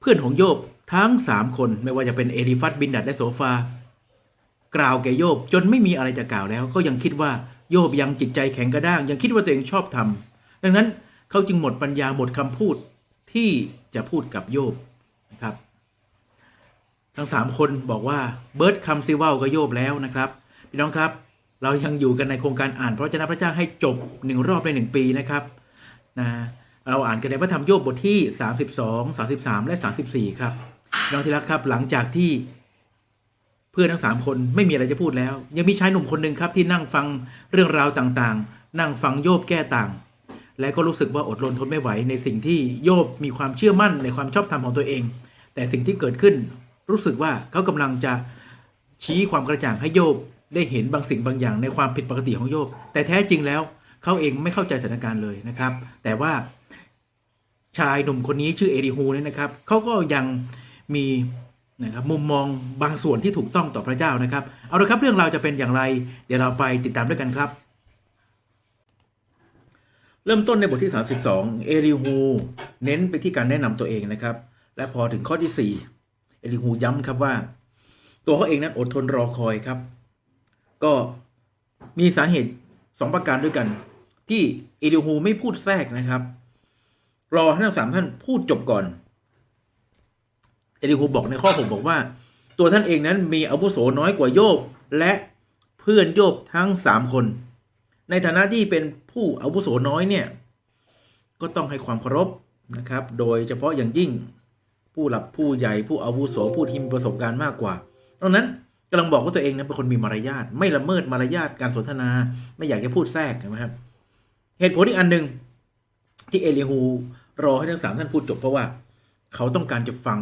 เพื่อนของโยบทั้งสามคนไม่ว่าจะเป็นเอลิฟัตบินดัดและโซฟา กล่าวแก่โยบจนไม่มีอะไรจะกล่าวแล้ว ก็ยังคิดว่าโยบยังจิตใจแข็งกระด้าง ยังคิดว่าตัวเองชอบทำดังนั้นเขาจึงหมดปัญญาหมดคำพูดที่จะพูดกับโยบนะครับ ทั้งสามคนบอกว่าเบิร์ดคำซิว่าก็โยบแล้วนะครับพี่น้องครับเรายังอยู่กันในโครงการอ่านพระเจ้าพระเจ้าให้จบหนึ่งรอบในหนึ่งปีนะครับนะ เราอ่านกันในพระธรรมโยบบทที่ 32 33 และ 34 ครับพี่น้องที่รักครับหลังจากที่เพื่อนทั้งสามคนไม่มีอะไรจะพูดแล้ว ยังมีชายหนุ่มคนหนึ่งครับที่นั่งฟังเรื่องราวต่างๆ นั่งฟังโยบแก้ต่าง และก็รู้สึกว่าอดรนทนไม่ไหวในสิ่งที่โยบมีความเชื่อมั่นในความชอบธรรมของตัวเอง แต่สิ่งที่เกิดขึ้น รู้สึกว่าเขากำลังจะชี้ความกระจ่างให้โยบได้เห็นบางสิ่งบางอย่างในความผิดปกติของโยบแต่แท้จริงแล้วเขาเองไม่เข้าใจสถานการณ์เลยนะครับ แต่ว่า ชายหนุ่มคนนี้ชื่อเอริฮูเนี่ยนะครับเขาก็ยังมีนะครับมุมมองบางส่วนที่ถูกต้องต่อพระเจ้านะครับ เอาละครับเรื่องราวจะเป็นอย่างไร เดี๋ยวเราไปติดตามด้วยกันครับ เริ่มต้นในบทที่ 32 เอลิฮูเน้นไปที่การแนะนำตัวเองนะครับ และพอถึงข้อที่ 4 เอลิฮูย้ำครับว่า ตัวเขาเองนั้นอดทนรอคอยครับ ก็มีสาเหตุสองประการด้วยกัน ที่เอลิฮูไม่พูดแทรกนะครับ รอให้ทั้งสามท่านพูดจบก่อน เอลิฮูบอกในข้อผมบอกว่า ตัวท่านเองนั้นมีอาวุโสน้อยกว่าโยบ และเพื่อนโยบทั้งสามคน ในฐานะที่เป็นผู้อาวุโสน้อยเนี่ย ก็ต้องให้ความเคารพนะครับ โดยเฉพาะอย่างยิ่งผู้หลับผู้ใหญ่ผู้อาวุโสผู้ที่มีประสบการณ์มากกว่าดังนั้นกำลังบอกว่าตัวเองนั้นเป็นคนมีมารยาทไม่ละเมิดมารยาทการสนทนา ไม่อยากจะพูดแทรกนะครับ เหตุผลอีกอันหนึ่งที่เอลิฮู รอให้ทั้งสามท่านพูดจบเพราะว่า เขาต้องการจะฟัง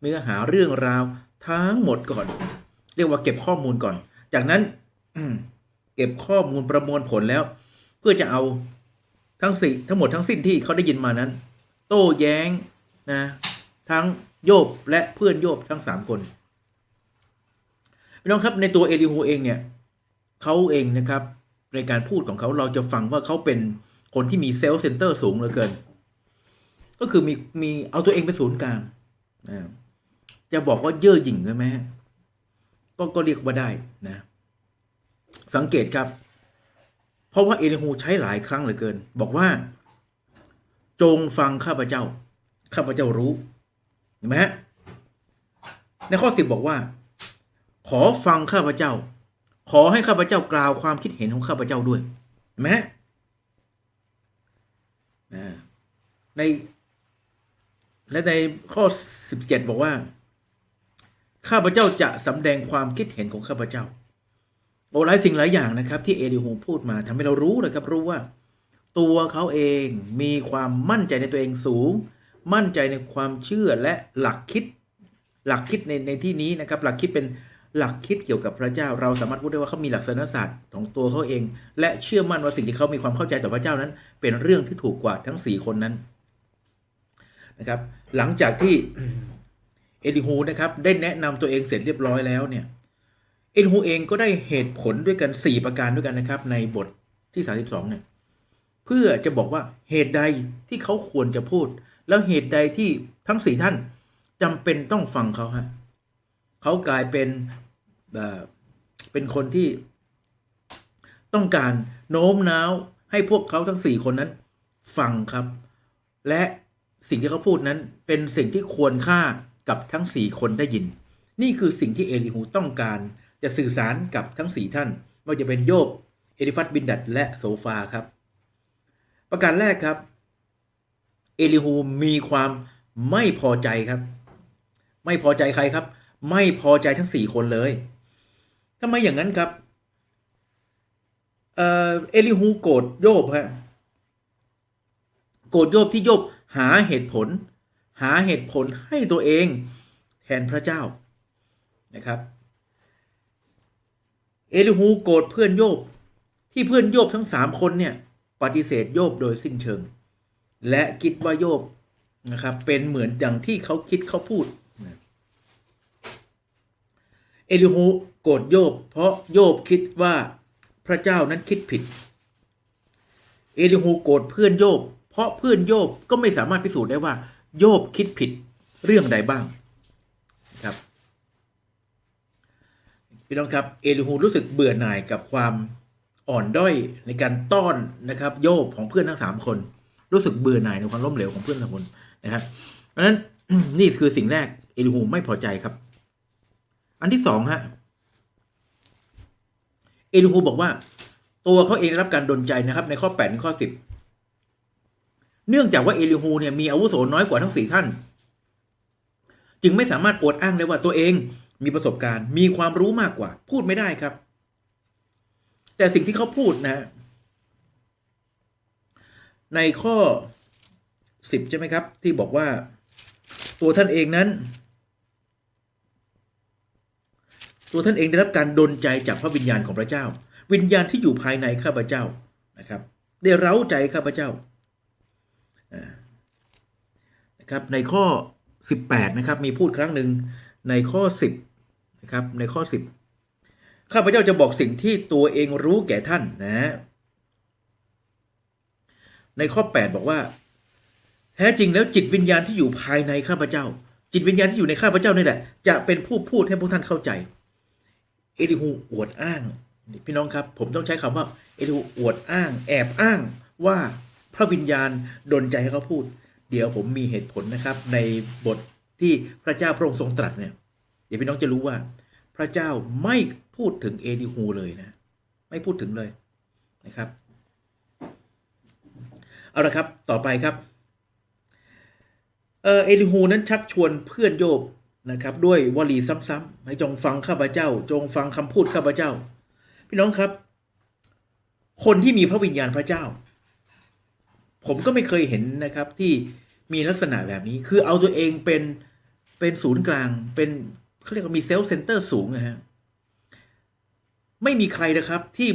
เนื้อหาเรื่องราวทั้งหมดก่อน เรียกว่าเก็บข้อมูลก่อน จากนั้นเก็บข้อมูลประมวลผลแล้ว เพื่อจะเอาทั้งสิ่ทั้งหมดทั้งสิ้นที่เขาได้ยินมานั้น โต้แย้งนะทั้งโยบและเพื่อนโยบทั้งสามคนพี่น้องครับในตัวเอลิฮูเองเนี่ยเขาเองนะครับในการพูดของเขาเราจะฟังว่าเขาเป็นคนที่มีเซลล์เซนเตอร์สูงเหลือเกิน ก็คือมีมีเอาตัวเองเป็นศูนย์กลางนะจะบอกว่าเย่อหยิ่งใช่ไหมฮะก็ก็เรียกว่าได้นะ สังเกตครับ เพราะว่าเอลิฮูใช้หลายครั้งเหลือเกิน บอกว่า จงฟังข้าพเจ้า ข้าพเจ้ารู้เห็นไหมฮะในข้อสิบบอกว่า ขอฟังข้าพเจ้า ขอให้ข้าพเจ้ากล่าวความคิดเห็นของข้าพเจ้าด้วยเห็นไหมฮะใน และในข้อสิบอกว่า ข้าพเจ้าจะสำแดงความคิดเห็นของข้าพเจ้าโอ้หลายสิ่งหลายอย่างนะครับ ที่เอลิฮูพูดมาทำให้เรารู้นะครับ รู้ว่า ตัวเขาเองมีความมั่นใจในตัวเองสูง มั่นใจในความเชื่อและหลักคิด หลักคิดในในที่นี้นะครับ หลักคิดเป็นหลักคิดเกี่ยวกับพระเจ้า เราสามารถพูดได้ว่าเขามีหลักศาสนศาสตร์ของตัวเขาเอง และเชื่อมั่นว่าสิ่งที่เขามีความเข้าใจต่อพระเจ้านั้น เป็นเรื่องที่ถูกกว่าทั้งสี่คนนั้น นะครับหลังจากที่เอลิฮูนะครับได้แนะนำตัวเองเสร็จเรียบร้อยแล้วเนี่ยเอลิฮูเองก็ได้เหตุผลด้วยกัน 4 ประการด้วยกันนะครับ ในบทที่ 32เนี่ยเพื่อจะบอกว่าเหตุใดที่เขาควรจะพูด แล้วเหตุใดที่ทั้งสี่ท่านจำเป็นต้องฟังเขาฮะเขากลายเป็นเอ่อเป็นคนที่ต้องการโน้มน้าวให้พวกเขาทั้งสี่คนนั้นฟังครับ และ สิ่งที่เขาพูดนั้นเป็นสิ่งที่ควรค่ากับทั้งสี่คนได้ยิน นี่คือสิ่งที่เอลิฮูต้องการจะสื่อสารกับทั้งสี่ท่านไม่ว่าจะเป็นโยบเอลิฟัตบินดัดและโซฟาครับ ประการแรกครับ เอลิฮูมีความไม่พอใจครับ ไม่พอใจใครครับ ไม่พอใจทั้งสี่คนเลยทำไมอย่างนั้นครับเออเอลิฮูโกรธโยบฮะโกรธโยบที่โยบ หาเหตุผล หาเหตุผลให้ตัวเองแทนพระเจ้านะครับเอลิฮูโกรธเพื่อนโยบ ที่เพื่อนโยบทั้งสามคนเนี่ยปฏิเสธโยบโดยสิ้นเชิง และคิดว่าโยบนะครับเป็นเหมือนอย่างที่เขาคิดเขาพูดเอลิฮูโกรธโยบ เพราะโยบคิดว่าพระเจ้านั้นคิดผิด เอลิฮูโกรธเพื่อนโยบ ราะเพื่อนโยบก็ไม่สามารถพิสูจน์ได้ว่า โยบคิดผิดเรื่องใดบ้างครับพี่น้องครับเอลิฮูรู้สึกเบื่อหน่ายกับความอ่อนด้อยในการต้อนนะครับ โยบของเพื่อนทั้งสามคน รู้สึกเบื่อหน่ายในความล้มเหลวของเพื่อนทั้งคนนะครับเพราะฉะนั้นนี่คือสิ่งแรกเอลิฮูไม่พอใจครับ อันที่สองฮะเอลิฮูบอกว่า ตัวเขาเองได้รับการดลใจนะครับ ในข้อแปดถึงข้อสิบ เนื่องจากว่าเอลิฮูเนี่ยมีอาวุโสน้อยกว่าทั้งสี่ท่าน จึงไม่สามารถโอดอ้างได้ว่าตัวเองมีประสบการณ์ มีความรู้มากกว่า พูดไม่ได้ครับ แต่สิ่งที่เขาพูดนะ ในข้อสิบใช่ไหมครับ ที่บอกว่าตัวท่านเองนั้น ตัวท่านเองได้รับการดลใจจากพระวิญญาณของพระเจ้า วิญญาณที่อยู่ภายในข้าพเจ้านะครับ ได้เร้าใจข้าพเจ้าอ่านะ ครับในข้อ 18นะครับมีพูดครั้งหนึ่งในข้อ 10นะครับในข้อ 10 ข้าพเจ้าจะบอกสิ่งที่ตัวเองรู้แก่ท่านนะฮะในข้อ 8 บอกว่า แท้จริงแล้วจิตวิญญาณที่อยู่ภายในข้าพเจ้า จิตวิญญาณที่อยู่ในข้าพเจ้านี่แหละจะเป็นผู้พูดให้พวกท่านเข้าใจ เอลิฮูอวดอ้างพี่น้องครับ ผมต้องใช้คำว่า เอลิฮูอวดอ้าง แอบอ้างว่าพระวิญญาณดลใจให้เขาพูด เดี๋ยวผมมีเหตุผลนะครับ ในบทที่พระเจ้าพระองค์ทรงตรัสเนี่ย เดี๋ยวพี่น้องจะรู้ว่า พระเจ้าไม่พูดถึงเอลิฮูเลยนะ ไม่พูดถึงเลยนะครับ เอาละครับต่อไปครับ เออเอลิฮูนั้นชักชวนเพื่อนโยบนะครับ ด้วยวลีซ้ำๆให้จงฟังข้าพเจ้า จงฟังคำพูดข้าพเจ้า พี่น้องครับ คนที่มีพระวิญญาณพระเจ้า ผมก็ไม่เคยเห็นนะครับที่มีลักษณะแบบนี้ คือเอาตัวเองเป็นเป็นศูนย์กลางเป็นเขาเรียกว่ามีเซลฟ์เซนเตอร์สูงนะฮะไม่มีใครนะครับที่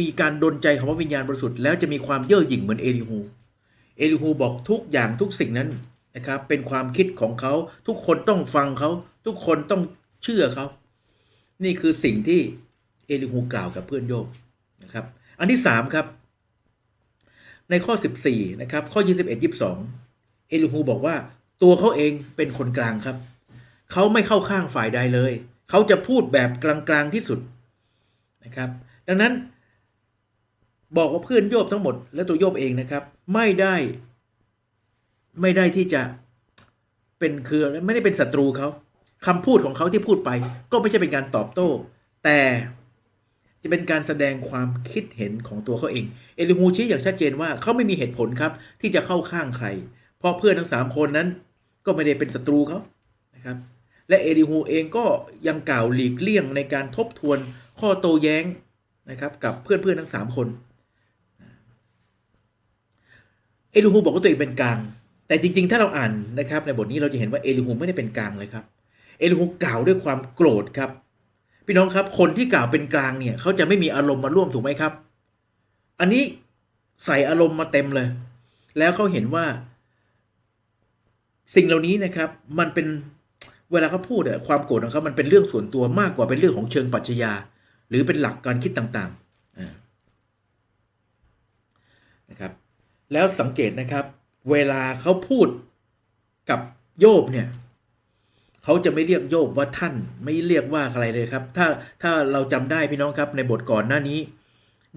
มีการดนใจของพระวิญญาณบริสุทธิ์แล้วจะมีความเย่อหยิ่งเหมือนเอลิฮูเอลิฮูบอกทุกอย่างทุกสิ่งนั้นนะครับ เป็นความคิดของเขาทุกคนต้องฟังเขาทุกคนต้องเชื่อเขา นี่คือสิ่งที่เอลิฮูกล่าวกับเพื่อนโยบนะครับ อันที่สามครับ ในข้อ 14 นะครับ ข้อ 21 22 เอลิฮูบอกว่า ตัวเขาเองเป็นคนกลางครับ เขาไม่เข้าข้างฝ่ายใดเลย เขาจะพูดแบบกลางๆที่สุดนะครับ ดังนั้นบอกว่าเพื่อนโยบทั้งหมด และตัวโยบเองนะครับ ไม่ได้ ไม่ได้ที่จะเป็นคือไม่ได้เป็นศัตรูเขาคำพูดของเขาที่พูดไป ก็ไม่ใช่เป็นการตอบโต้ แต่ จะเป็นการแสดงความคิดเห็นของตัวเขาเอง เอลิฮูชี้อย่างชัดเจนว่าเขาไม่มีเหตุผลครับที่จะเข้าข้างใคร เพราะเพื่อนทั้งสามคนนั้นก็ไม่ได้เป็นศัตรูเขานะครับ และเอลิฮูเองก็ยังกล่าวหลีกเลี่ยงในการทบทวนข้อโต้แย้งนะครับกับเพื่อนๆทั้งสามคน เอลิฮูบอกว่าตัวเองเป็นกลาง แต่จริงๆ ถ้าเราอ่านนะครับในบทนี้เราจะเห็นว่าเอลิฮูไม่ได้เป็นกลางเลยครับ เอลิฮูกล่าวด้วยความโกรธครับ พี่น้องครับ คนที่กล่าวเป็นกลางเนี่ยเขาจะไม่มีอารมณ์มาร่วมถูกไหมครับ อันนี้ใส่อารมณ์มาเต็มเลย แล้วเขาเห็นว่า สิ่งเหล่านี้นะครับ มันเป็นเวลาเขาพูดอะความโกรธของเขามันเป็นเรื่องส่วนตัวมากกว่าเป็นเรื่องของเชิงปรัชญา หรือเป็นหลักการคิดต่างๆอ่านะครับ แล้วสังเกตนะครับ เวลาเขาพูดกับโยบเนี่ย เขาจะไม่เรียกโยบว่าท่านไม่เรียกว่าอะไรเลยครับ ถ้าถ้าเราจำได้พี่น้องครับในบทก่อนหน้านี้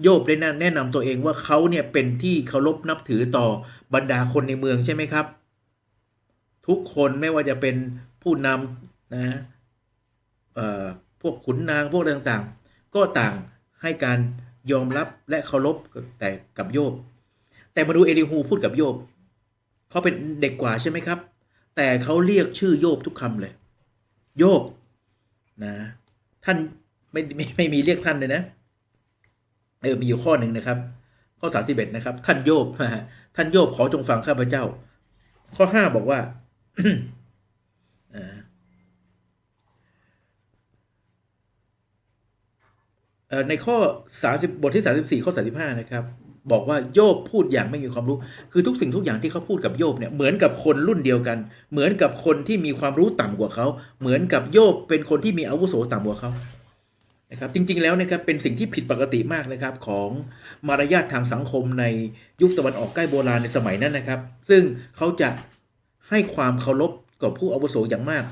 โยบได้แนะนำตัวเองว่าเขาเนี่ยเป็นที่เคารพนับถือต่อบรรดาคนในเมืองใช่ไหมครับ ทุกคนไม่ว่าจะเป็นผู้นำนะเอ่อพวกขุนนางพวกต่างๆ ก็ต่างให้การยอมรับและเคารพแต่กับโยบ แต่มาดูเอลิฮูพูดกับโยบเขาเป็นเด็กกว่าใช่ไหมครับ แต่เขาเรียกชื่อโยบทุกคำเลย โยบนะท่านไม่ไม่ไม่มีเรียกท่านเลยนะเออมีอยู่ข้อหนึ่งนะครับ ข้อสามสิบเอ็ดนะครับ ท่านโยบท่านโยบขอจงฟังข้าพเจ้า ข้อห้าบอกว่าในข้อ 30 บทที่ 34 ข้อ 35 นะครับ บอกว่าโยบพูดอย่างไม่มีความรู้ คือทุกสิ่งทุกอย่างที่เขาพูดกับโยบเนี่ยเหมือนกับคนรุ่นเดียวกัน เหมือนกับคนที่มีความรู้ต่ำกว่าเขา เหมือนกับโยบเป็นคนที่มีอาวุโสต่ำกว่าเขานะครับจริงๆแล้วนะครับเป็นสิ่งที่ผิดปกติมากนะครับของมารยาททางสังคมในยุคตะวันออกใกล้โบราณในสมัยนั้นนะครับ ซึ่งเขาจะให้ความเคารพกับผู้อาวุโสอย่างมาก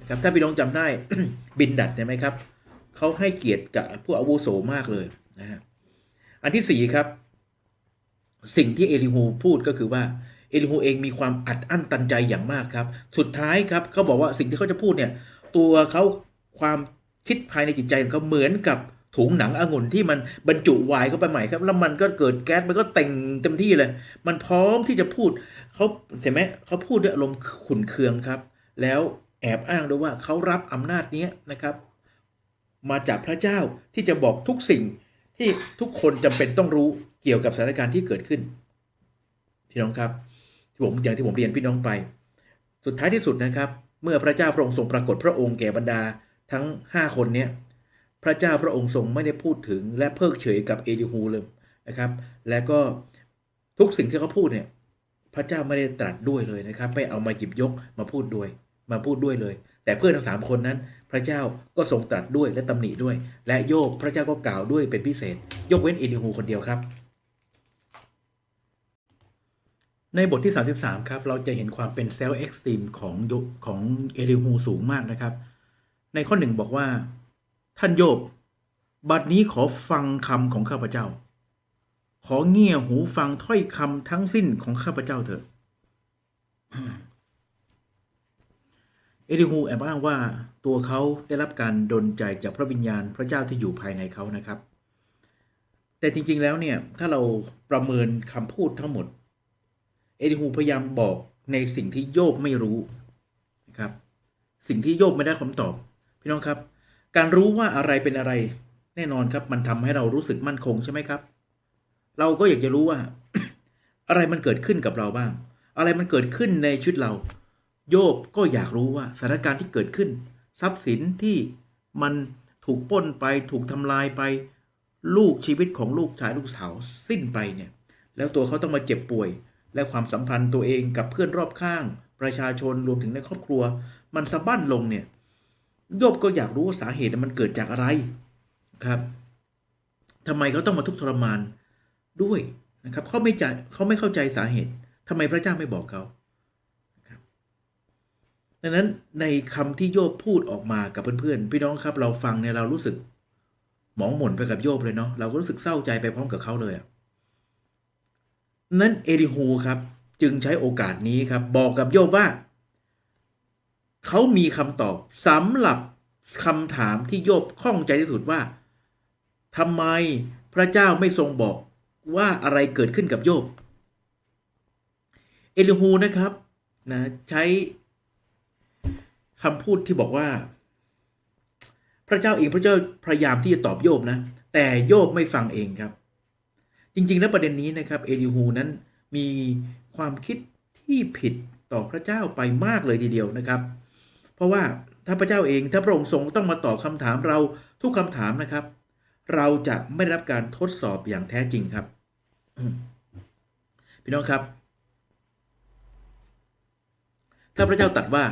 นะครับถ้าพี่น้องจำได้บินดัดใช่ไหมครับเขาให้เกียรติกับผู้อาวุโสมากเลยนะฮะอันที่สี่ครับ สิ่งที่เอลิฮูพูดก็คือว่าเอลิฮูเองมีความอัดอั้นตันใจอย่างมากครับ สุดท้ายครับเขาบอกว่าสิ่งที่เขาจะพูดเนี่ย ตัวเขาความคิดภายในจิตใจของเขาเหมือนกับถุงหนังองุ่นที่มันบรรจุไวน์เข้าไปใหม่ครับ แล้วมันก็เกิดแก๊สมันก็เต่งเต็มที่เลย มันพร้อมที่จะพูดเขาเห็นไหมเขาพูดด้วยอารมณ์ขุนเคืองครับ แล้วแอบอ้างด้วยว่าเขารับอำนาจนี้นะครับ มาจากพระเจ้าที่จะบอกทุกสิ่งที่ทุกคนจำเป็นต้องรู้ เกี่ยวกับสถานการณ์ที่เกิดขึ้น พี่น้องครับที่ผมอย่างที่ผมเรียนพี่น้องไป สุดท้ายที่สุดนะครับ เมื่อพระเจ้าพระองค์ทรงปรากฏพระองค์แก่บรรดาทั้ง 5 คนเนี้ยพระเจ้าพระองค์ทรงไม่ได้พูดถึงและเพิกเฉยกับเอลิฮูเลยนะครับ และก็ทุกสิ่งที่เขาพูดเนี่ยพระเจ้าไม่ได้ตรัสด้วยเลยนะครับ ไม่เอามาหยิบยกมาพูดด้วยมาพูดด้วยเลย แต่เพื่อนทั้งสามคนนั้น พระเจ้าก็ทรงตรัสด้วยและตำหนิด้วย และโยบพระเจ้าก็กล่าวด้วยเป็นพิเศษ ยกเว้นเอลิฮูคนเดียวครับ ในบทที่ 33 ครับ เราจะเห็นความเป็นเซลล์เอ็กซ์ตรีมของยของเอลิฮูสูงมากนะครับ ในข้อหนึ่งบอกว่า ท่านโยบ บัดนี้ขอฟังคำของข้าพเจ้า ขอเงี่ยหูฟังถ้อยคำทั้งสิ้นของข้าพเจ้าเถิดเอลิฮูแอบอ้างว่าตัวเขาได้รับการดลใจจากพระวิญญาณพระเจ้าที่อยู่ภายในเขานะครับ แต่จริงๆแล้วเนี่ย ถ้าเราประเมินคำพูดทั้งหมด เอลิฮูพยายามบอกในสิ่งที่โยบไม่รู้นะครับ สิ่งที่โยบไม่ได้คำตอบ พี่น้องครับ การรู้ว่าอะไรเป็นอะไร แน่นอนครับ มันทำให้เรารู้สึกมั่นคงใช่ไหมครับ เราก็อยากจะรู้ว่า อะไรมันเกิดขึ้นกับเราบ้าง อะไรมันเกิดขึ้นในชีวิตเรา โยบก็อยากรู้ว่าสถานการณ์ที่เกิดขึ้น ทรัพย์สินที่มันถูกปล้นไปถูกทำลายไป ลูกชีวิตของลูกชายลูกสาวสิ้นไปเนี่ย แล้วตัวเขาต้องมาเจ็บป่วย และความสัมพันธ์ตัวเองกับเพื่อนรอบข้าง ประชาชนรวมถึงในครอบครัว มันสะบั้นลงเนี่ยโยบก็อยากรู้ว่าสาเหตุมันเกิดจากอะไรครับทำไมเขาต้องมาทุกข์ทรมานด้วยนะครับเขาไม่ใจเขาไม่เข้าใจสาเหตุทำไมพระเจ้าไม่บอกเขาครับดังนั้นในคำที่โยบพูดออกมากับเพื่อนๆพี่น้องครับ เราฟังเนี่ยเรารู้สึกหมองหม่นไปกับโยบเลยเนาะเราก็รู้สึกเศร้าใจไปพร้อมกับเขาเลยอะ นั้นเอลิฮูครับจึงใช้โอกาสนี้ครับบอกกับโยบว่า เขามีคำตอบสำหรับคำถามที่โยบข้องใจที่สุดว่าทำไมพระเจ้าไม่ทรงบอกว่าอะไรเกิดขึ้นกับโยบ เอลิฮูนะครับนะใช้คำพูดที่บอกว่า พระเจ้าเองพระเจ้าพยายามที่จะตอบโยบนะ แต่โยบไม่ฟังเองครับ จริงๆแล้วประเด็นนี้นะครับเอลิฮูนั้นมีความคิดที่ผิดต่อพระเจ้าไปมากเลยทีเดียวนะครับ เพราะว่าถ้าพระเจ้าเองถ้าพระองค์ทรงต้องมาตอบคำถามเราทุกคำถามนะครับ เราจะไม่ได้รับการทดสอบอย่างแท้จริงครับพี่น้องครับ ถ้าพระเจ้าตัดว่า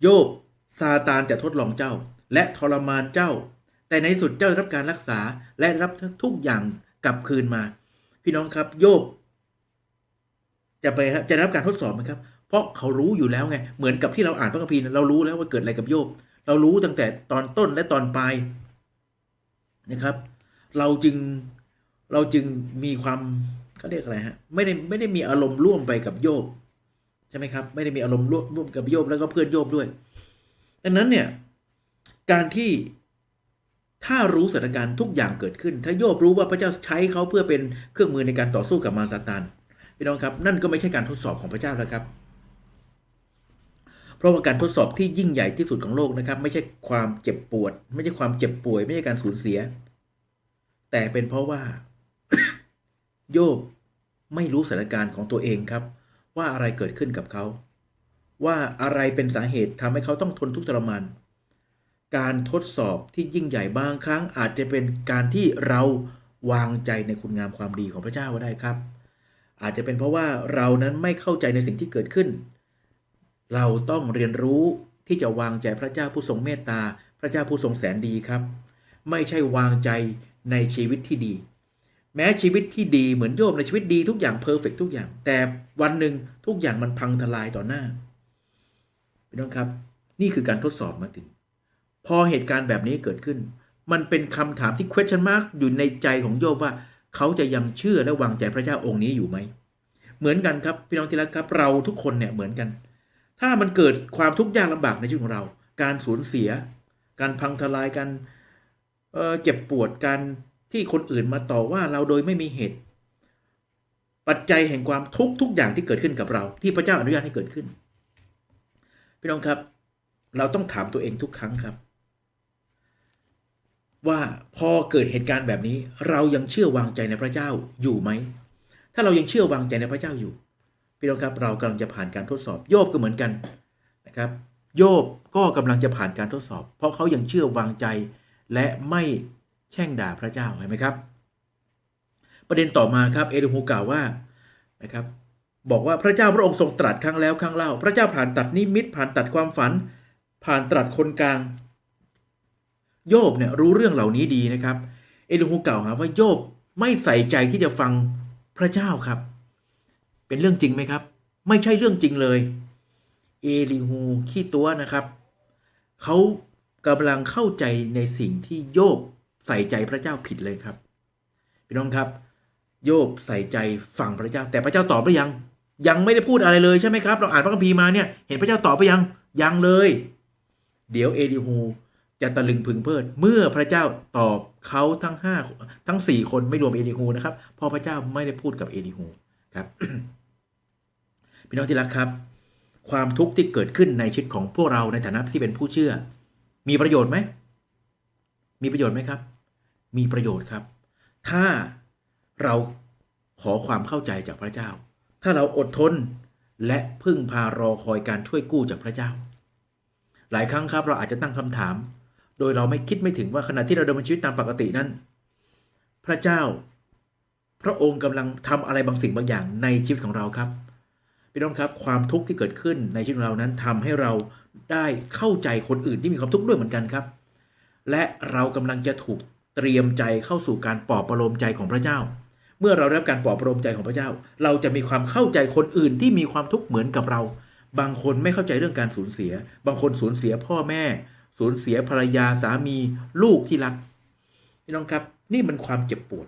โยบซาตานจะทดลองเจ้า และทรมานเจ้า แต่ในสุดเจ้ารับการรักษาและรับทุกอย่าง กลับคืนมา พี่น้องครับ โยบ จะไปจะรับการทดสอบไหมครับ เพราะเขารู้อยู่แล้วไง เหมือนกับที่เราอ่านพระคัมภีร์เรารู้แล้วว่าเกิดอะไรกับโยบ เรารู้ตั้งแต่ตอนต้นและตอนปลายนะครับ เราจึงเราจึงมีความเขาเรียกอะไรฮะไม่ได้ไม่ได้มีอารมณ์ร่วมไปกับโยบใช่ไหมครับ ไม่ได้มีอารมณ์ร่วมร่วมกับโยบแล้วก็เพื่อนโยบด้วย ดังนั้นเนี่ยการที่ ถ้ารู้สถานการณ์ทุกอย่างเกิดขึ้น ถ้าโยบรู้ว่าพระเจ้าใช้เขาเพื่อเป็นเครื่องมือในการต่อสู้กับมารซาตานพี่น้องครับ นั่นก็ไม่ใช่การทดสอบของพระเจ้าแล้วครับ เพราะว่าการทดสอบที่ยิ่งใหญ่ที่สุดของโลกนะครับ ไม่ใช่ความเจ็บปวด ไม่ใช่ความเจ็บป่วย ไม่ใช่การสูญเสีย แต่เป็นเพราะว่า โยบไม่รู้สถานการณ์ของตัวเองครับ ว่าอะไรเกิดขึ้นกับเขา ว่าอะไรเป็นสาเหตุทำให้เขาต้องทนทุกข์ทรมาน การทดสอบที่ยิ่งใหญ่บางครั้ง อาจจะเป็นการที่เราวางใจในคุณงามความดีของพระเจ้าก็ได้ครับ อาจจะเป็นเพราะว่าเรานั้นไม่เข้าใจในสิ่งที่เกิดขึ้น เราต้องเรียนรู้ที่จะวางใจพระเจ้าผู้ทรงเมตตา พระเจ้าผู้ทรงแสนดีครับ ไม่ใช่วางใจในชีวิตที่ดี แม้ชีวิตที่ดีเหมือนโยบในชีวิตดีทุกอย่างเพอร์เฟกทุกอย่าง แต่วันหนึ่งทุกอย่างมันพังทลายต่อหน้าพี่น้องครับ นี่คือการทดสอบมาถึง พอเหตุการณ์แบบนี้เกิดขึ้น มันเป็นคำถามที่ question mark อยู่ในใจของโยบว่า เขาจะยังเชื่อและวางใจพระเจ้าองค์นี้อยู่ไหม เหมือนกันครับพี่น้องที่รักครับเราทุกคนเนี่ยเหมือนกัน ถ้ามันเกิดความทุกข์ยากลำบากในชีวิตของเรา การสูญเสีย การพังทลายการเเจ็บปวดการที่คนอื่นมาต่อว่าเราโดยไม่มีเหตุ ปัจจัยแห่งความทุกข์ทุกอย่างที่เกิดขึ้นกับเรา ที่พระเจ้าอนุญาตให้เกิดขึ้น พี่น้องครับ เราต้องถามตัวเองทุกครั้งครับ ว่าพอเกิดเหตุการณ์แบบนี้ เรายังเชื่อวางใจในพระเจ้าอยู่ไหม ถ้าเรายังเชื่อวางใจในพระเจ้าอยู่ พี่น้องครับเรากำลังจะผ่านการทดสอบ โยบก็เหมือนกันนะครับ โยบก็กำลังจะผ่านการทดสอบ เพราะเขายังเชื่อวางใจ และไม่แช่งด่าพระเจ้าเห็นไหมครับ ประเด็นต่อมาครับเอลิฮูกล่าวว่านะครับบอกว่าพระเจ้าพระองค์ทรงตรัสครั้งแล้วครั้งเล่า พระเจ้าผ่านตัดนิมิตผ่านตัดความฝัน ผ่านตรัสคนกลาง โยบเนี่ยรู้เรื่องเหล่านี้ดีนะครับ เอลิฮูกล่าวหาว่าโยบไม่ใส่ใจที่จะฟังพระเจ้าครับ เป็นเรื่องจริงไหมครับ ไม่ใช่เรื่องจริงเลย เอลิฮูขี้ตัวนะครับ เขากำลังเข้าใจในสิ่งที่โยบใส่ใจพระเจ้าผิดเลยครับพี่น้องครับ โยบใส่ใจฟังพระเจ้า แต่พระเจ้าตอบหรือยัง ยังไม่ได้พูดอะไรเลยใช่ไหมครับ เราอ่านพระคัมภีร์มาเนี่ย เห็นพระเจ้าตอบไปยังยังเลย เดี๋ยวเอลิฮู จะตะลึงพึงเพลิด เมื่อพระเจ้าตอบเขาทั้งห้าทั้งสี่คนไม่รวมเอลิฮูนะครับพราะพระเจ้าไม่ได้พูดกับเอลิฮูครับพี่น้องที่รักครับ ความทุกข์ที่เกิดขึ้นในชีวิตของพวกเราในฐานะที่เป็นผู้เชื่อ มีประโยชน์ไหมมีประโยชน์ไหมครับ มีประโยชน์ครับ ถ้าเราขอความเข้าใจจากพระเจ้า ถ้าเราอดทนและพึ่งพารอคอยการช่วยกู้จากพระเจ้า หลายครั้งครับเราอาจจะตั้งคำถาม โดยเราไม่คิดไม่ถึงว่าขณะที่เราดำเนินชีวิตตามปกตินั้น พระเจ้า พระองค์กำลังทำอะไรบางสิ่งบางอย่างในชีวิตของเราครับพี่น้องครับความทุกข์ที่เกิดขึ้นในชีวิตของเรานั้นทำให้เราได้เข้าใจคนอื่นที่มีความทุกข์ด้วยเหมือนกันครับ และเรากำลังจะถูกเตรียมใจเข้าสู่การปลอบประโลมใจของพระเจ้า เมื่อเราได้รับการปลอบประโลมใจของพระเจ้า เราจะมีความเข้าใจคนอื่นที่มีความทุกข์เหมือนกับเรา บางคนไม่เข้าใจเรื่องการสูญเสีย บางคนสูญเสียพ่อแม่ สูญเสียภรรยาสามีลูกที่รักพี่น้องครับ นี่มันความเจ็บปวด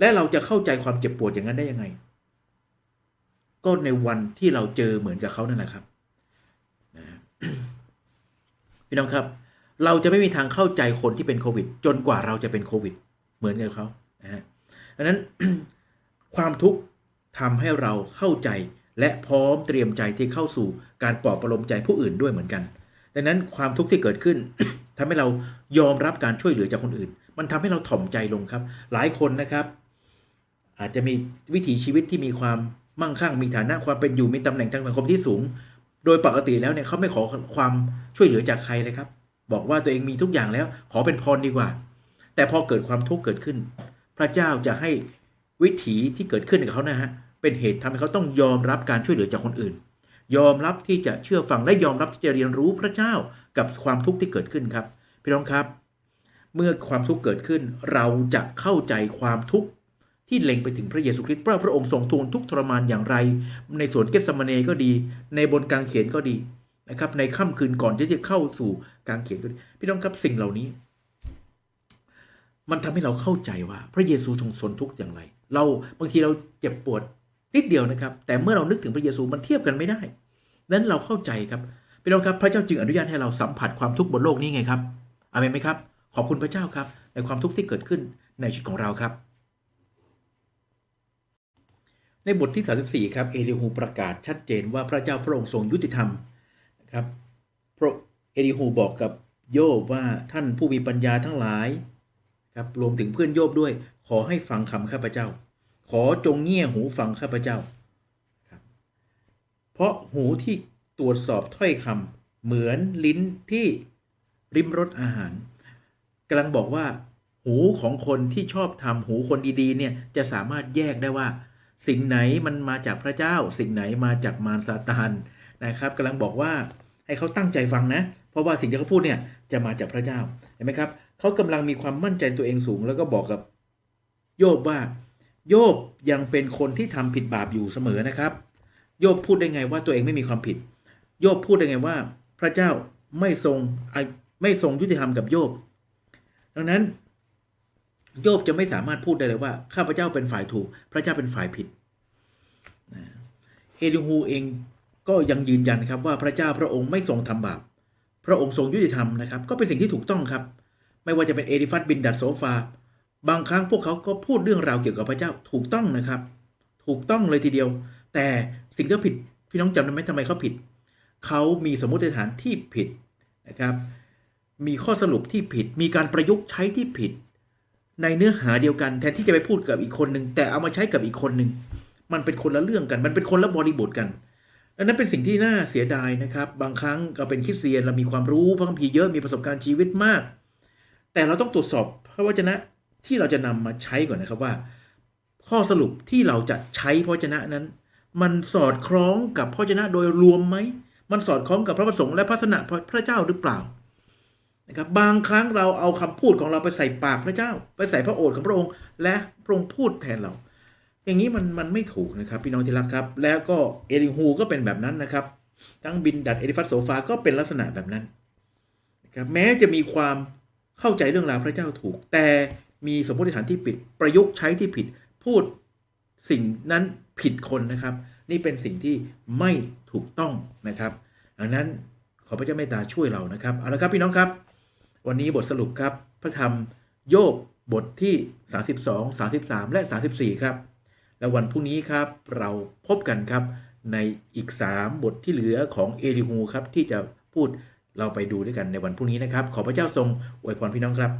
และเราจะเข้าใจความเจ็บปวดอย่างนั้นได้ยังไง ก็ในวันที่เราเจอเหมือนกับเขานั่นแหละครับพี่น้องครับ เราจะไม่มีทางเข้าใจคนที่เป็นโควิด จนกว่าเราจะเป็นโควิด เหมือนกับเขานะฮะดังนั้นความทุกข์ทำให้เราเข้าใจและพร้อมเตรียมใจที่เข้าสู่การปลอบประโลมใจผู้อื่นด้วยเหมือนกัน ดังนั้นความทุกข์ที่เกิดขึ้นทำให้เรายอมรับการช่วยเหลือจากคนอื่น มันทำให้เราถ่อมใจลงครับ หลายคนนะครับ อาจจะมีวิถีชีวิตที่มีความมั่งคั่งมีฐานะความเป็นอยู่มีตำแหน่งทางสังคมที่สูง โดยปกติแล้วเนี่ยเขาไม่ขอความช่วยเหลือจากใครเลยครับ บอกว่าตัวเองมีทุกอย่างแล้ว ขอเป็นพรดีกว่า แต่พอเกิดความทุกข์เกิดขึ้น พระเจ้าจะให้วิถีที่เกิดขึ้นกับเขานะฮะเป็นเหตุทำให้เขาต้องยอมรับการช่วยเหลือจากคนอื่น ยอมรับที่จะเชื่อฟังและยอมรับที่จะเรียนรู้พระเจ้ากับความทุกข์ที่เกิดขึ้นครับพี่น้องครับ เมื่อความทุกข์เกิดขึ้น เราจะเข้าใจความทุกข์ที่เล็งไปถึงพระเยซูคริสต์ว่าพระองค์ทรงทูลทุกทรมานอย่างไร ในสวนเกสมาเนก็ดี ในบนกางเขนก็ดีนะครับ ในค่ำคืนก่อนที่จะเข้าสู่กางเขนก็ดีพี่น้องครับสิ่งเหล่านี้ มันทำให้เราเข้าใจว่าพระเยซูทรงทนทุกข์อย่างไร เราบางทีเราเจ็บปวด นิดเดียวนะครับ แต่เมื่อเรานึกถึงพระเยซูมันเทียบกันไม่ได้นั้นเราเข้าใจครับพี่น้องครับพระเจ้าจึงอนุญาตให้เราสัมผัสความทุกข์บนโลกนี้ไงครับอาเมนไหมครับ ขอบคุณพระเจ้าครับ ในความทุกข์ที่เกิดขึ้นในชีวิตของเราครับ ในบทที่ 34 ครับ เอลิฮูประกาศชัดเจนว่าพระเจ้าพระองค์ทรงยุติธรรมนะครับพระเอลิฮูบอกกับโยบว่าท่านผู้มีปัญญาทั้งหลายครับรวมถึงเพื่อนโยบด้วย ขอให้ฟังคำข้าพเจ้า ขอจงเงี่ยหูฟังข้าพเจ้าครับเพราะหูที่ตรวจสอบถ้อยคำเหมือนลิ้นที่ริมรสอาหารกำลังบอกว่า หูของคนที่ชอบทำหูคนดีๆ เนี่ย จะสามารถแยกได้ว่า สิ่งไหนมันมาจากพระเจ้า สิ่งไหนมาจากมารซาตานนะครับกำลังบอกว่าให้เขาตั้งใจฟังนะ เพราะว่าสิ่งที่เขาพูดเนี่ยจะมาจากพระเจ้าเห็นไหมครับเขากำลังมีความมั่นใจตัวเองสูง แล้วก็บอกกับโยบว่า โยบยังเป็นคนที่ทำผิดบาปอยู่เสมอนะครับ โยบพูดได้ไงว่าตัวเองไม่มีความผิด โยบพูดได้ไงว่า พระเจ้าไม่ทรงไม่ทรงยุติธรรมกับโยบ ดังนั้น โยบจะไม่สามารถพูดได้เลยว่าข้าพเจ้าเป็นฝ่ายถูก พระเจ้าเป็นฝ่ายผิดเอลิฮูเองก็ยังยืนยันครับว่าพระเจ้าพระองค์ไม่ทรงทำบาป พระองค์ทรงยุติธรรมนะครับ ก็เป็นสิ่งที่ถูกต้องครับ ไม่ว่าจะเป็นเอลิฟัตบินดัดโซฟา บางครั้งพวกเขาก็พูดเรื่องราวเกี่ยวกับพระเจ้าถูกต้องนะครับ ถูกต้องเลยทีเดียว แต่สิ่งที่ผิดพี่น้องจำได้ไหมทำไมเขาผิด เขามีสมมติฐานที่ผิดนะครับ มีข้อสรุปที่ผิด มีการประยุกต์ใช้ที่ผิด ในเนื้อหาเดียวกันแทนที่จะไปพูดกับอีกคนหนึ่งแต่เอามาใช้กับอีกคนหนึ่งมันเป็นคนละเรื่องกัน มันเป็นคนละบริบทกันดังนั้นเป็นสิ่งที่น่าเสียดายนะครับ บางครั้งเราเป็นคริสเตียนเรามีความรู้พระคัมภีร์เยอะมีประสบการณ์ชีวิตมาก แต่เราต้องตรวจสอบพระวจนะ ที่เราจะนำมาใช้ก่อนนะครับว่า ข้อสรุปที่เราจะใช้พระวจนะนั้น มันสอดคล้องกับพระวจนะโดยรวมไหมมันสอดคล้องกับพระประสงค์และพัฒนาพระเจ้าหรือเปล่านะครับบางครั้งเราเอาคำพูดของเราไปใส่ปากพระเจ้า ไปใส่พระโอษฐ์ของพระองค์ และพระองค์พูดแทนเรา อย่างนี้มันมันไม่ถูกนะครับพี่น้องที่รักครับ แล้วก็เอลิฮูก็เป็นแบบนั้นนะครับ ทั้งบินดัดเอลิฟัสโซฟาก็เป็นลักษณะแบบนั้นนะครับแม้จะมีความเข้าใจเรื่องราวพระเจ้าถูก แต่ มีสมมติฐานที่ผิด ประยุกต์ใช้ที่ผิด พูดสิ่งนั้นผิดคนนะครับ นี่เป็นสิ่งที่ไม่ถูกต้องนะครับดังนั้นขอพระเจ้าเมตตาช่วยเรานะครับเอาละครับพี่น้องครับ วันนี้บทสรุปครับพระธรรมโยบบทที่ 32 33 และ 34 ครับ และวันพรุ่งนี้ครับเราพบกันครับในอีก 3 บทที่เหลือของเอลิฮูครับที่จะพูดเราไปดูด้วยกันในวันพรุ่งนี้นะครับ ขอพระเจ้าทรงอวยพรพี่น้องครับ